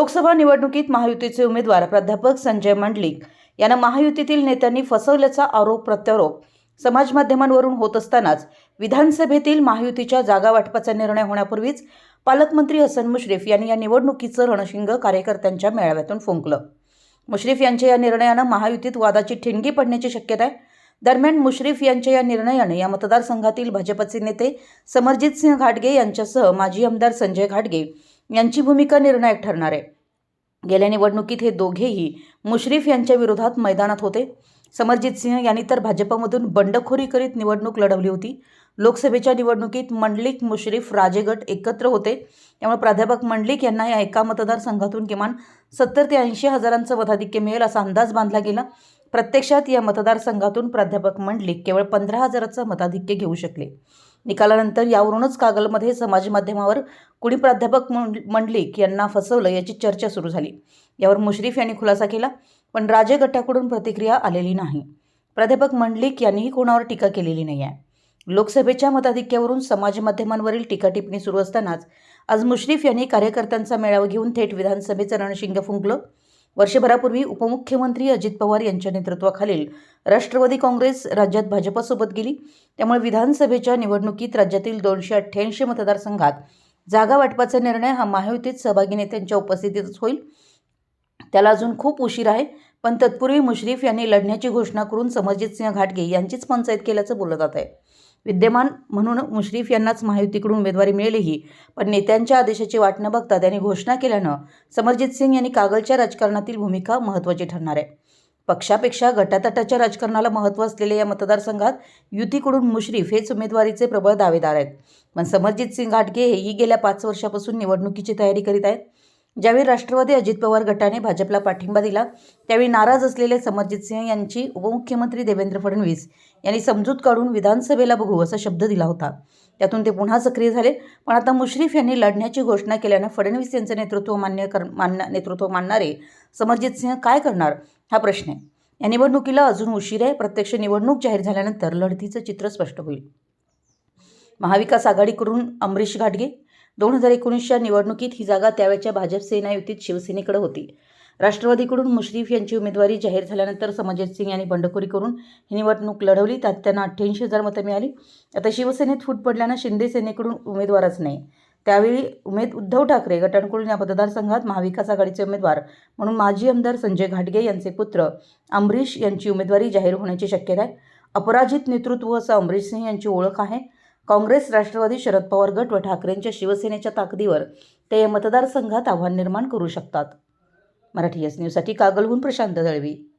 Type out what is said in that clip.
लोकसभा निवडणुकीत महायुतीचे उमेदवार प्राध्यापक संजय मंडलिक यांना महायुतीतील नेत्यांनी फसवल्याचा आरोप प्रत्यारोप समाज माध्यमांवरून होत असतानाच विधानसभेतील महायुतीच्या जागा वाटपाचा निर्णय होण्यापूर्वीच पालकमंत्री हसन मुश्रीफ यांनी या निवडणुकीचं रणशिंग कार्यकर्त्यांच्या मेळाव्यातून फुंकलं. मुश्रीफ यांच्या या निर्णयानं महायुतीत वादाची ठिणगी पडण्याची शक्यता आहे. दरम्यान मुश्रीफ यांच्या या निर्णयाने या मतदारसंघातील भाजपचे नेते समरजित सिंह घाटगे यांच्यासह माजी आमदार संजय घाटगे यांची भूमिका निर्णायक ठरणार आहे. गेल्या निवडणुकीत हे दोघेही मुश्रीफ यांच्या विरोधात मैदानात होते. समरजित सिंह यांनी तर भाजपमधून बंडखोरी करीत निवडणूक लढवली होती. लोकसभेच्या निवडणुकीत मंडलिक मुश्रीफ राजेगट एकत्र होते. त्यामुळे प्राध्यापक मंडलिक यांना या एका मतदारसंघातून किमान सत्तर ते ऐंशी हजारांचं मताधिक्य मिळेल असा अंदाज बांधला गेला. प्रत्यक्षात या मतदारसंघातून प्राध्यापक मंडलिक केवळ पंधरा हजाराचं मताधिक्य घेऊ शकले. निकालानंतर यावरूनच कागलमध्ये समाज माध्यमावर कुणी प्राध्यापक मंड- मंडलिक यांना फसवलं याची चर्चा सुरू झाली. यावर मुश्रीफ यांनी खुलासा केला पण राजे गटाकडून प्रतिक्रिया आलेली नाही. प्राध्यापक मंडलिक यांनीही कोणावर टीका केलेली नाही आहे लोकसभेच्या मताधिक्यावरून समाज माध्यमांवरील टीकाटिप्पणी सुरू असतानाच आज मुश्रीफ यांनी कार्यकर्त्यांचा मेळावा घेऊन थेट विधानसभेचं रणशिंग फुंकलं. वर्षभरापूर्वी उपमुख्यमंत्री अजित पवार यांच्या नेतृत्वाखालील राष्ट्रवादी काँग्रेस राज्यात भाजपसोबत गेली. त्यामुळे विधानसभेच्या निवडणुकीत राज्यातील दोनशे अठ्ठ्याऐंशी मतदारसंघात जागा वाटपाचा निर्णय हा महायुतीत सहभागी नेत्यांच्या उपस्थितीतच होईल. त्याला अजून खूप उशीर आहे पण तत्पूर्वी मुश्रीफ यांनी लढण्याची घोषणा करून समरजित सिंह घाटगे यांचीच पंचायत केल्याचं बोलत जात आहे. विद्यमान म्हणून मुश्रीफ यांनाच महायुतीकडून उमेदवारी मिळेलही. पण नेत्यांच्या आदेशाची वाट न बघता त्यांनी घोषणा केल्यानं समरजित सिंग यांनी कागलच्या राजकारणातील भूमिका महत्त्वाची ठरणार आहे. पक्षापेक्षा गटातटाच्या राजकारणाला महत्त्व असलेल्या या मतदारसंघात युतीकडून मुश्रीफ हेच उमेदवारीचे प्रबळ दावेदार आहेत. पण समरजित सिंग घाटगे हेही गेल्या पाच वर्षापासून निवडणुकीची तयारी करीत आहेत. ज्यावेळी राष्ट्रवादी अजित पवार गटाने भाजपला पाठिंबा दिला त्यावेळी नाराज असलेले समरजित सिंह यांची उपमुख्यमंत्री देवेंद्र फडणवीस यांनी समजूत काढून विधानसभेला बघू असा शब्द दिला होता. त्यातून ते पुन्हा सक्रिय झाले. पण आता मुश्रीफ यांनी लढण्याची घोषणा केल्यानं फडणवीस यांचं नेतृत्व मान्य कर मान्य नेतृत्व मानणारे समरजित सिंह काय करणार? हा प्रश्न आहे. या निवडणुकीला अजून उशीर आहे. प्रत्यक्ष निवडणूक जाहीर झाल्यानंतर लढतीचं चित्र स्पष्ट होईल. महाविकास आघाडीकडून अमरीश घाटगे दोन हजार एकोणीसच्या निवडणुकीत ही जागा त्यावेळच्या भाजप सेना युतीत शिवसेनेकडे होती. राष्ट्रवादीकडून मुश्रीफ यांची उमेदवारी जाहीर झाल्यानंतर समरजित सिंग यांनी बंडखोरी करून ही निवडणूक लढवली. त्यात त्यांना अठ्ठ्याऐंशी हजार मतं मिळाली. आता शिवसेनेत फूट पडल्यानं शिंदे सेनेकडून उमेदवारच नाही. त्यावेळी उमेद उद्धव ठाकरे गटांकडून या मतदारसंघात महाविकास आघाडीचे उमेदवार म्हणून माजी आमदार संजय घाटगे यांचे पुत्र अमरीश यांची उमेदवारी जाहीर होण्याची शक्यता आहे. अपराजित नेतृत्व असं अमरीश सिंह यांची ओळख आहे. काँग्रेस राष्ट्रवादी शरद पवार गट व ठाकरेंच्या शिवसेनेच्या ताकदीवर ते या मतदारसंघात आव्हान निर्माण करू शकतात. मराठी एस न्यूजसाठी कागलहून प्रशांत दळवी.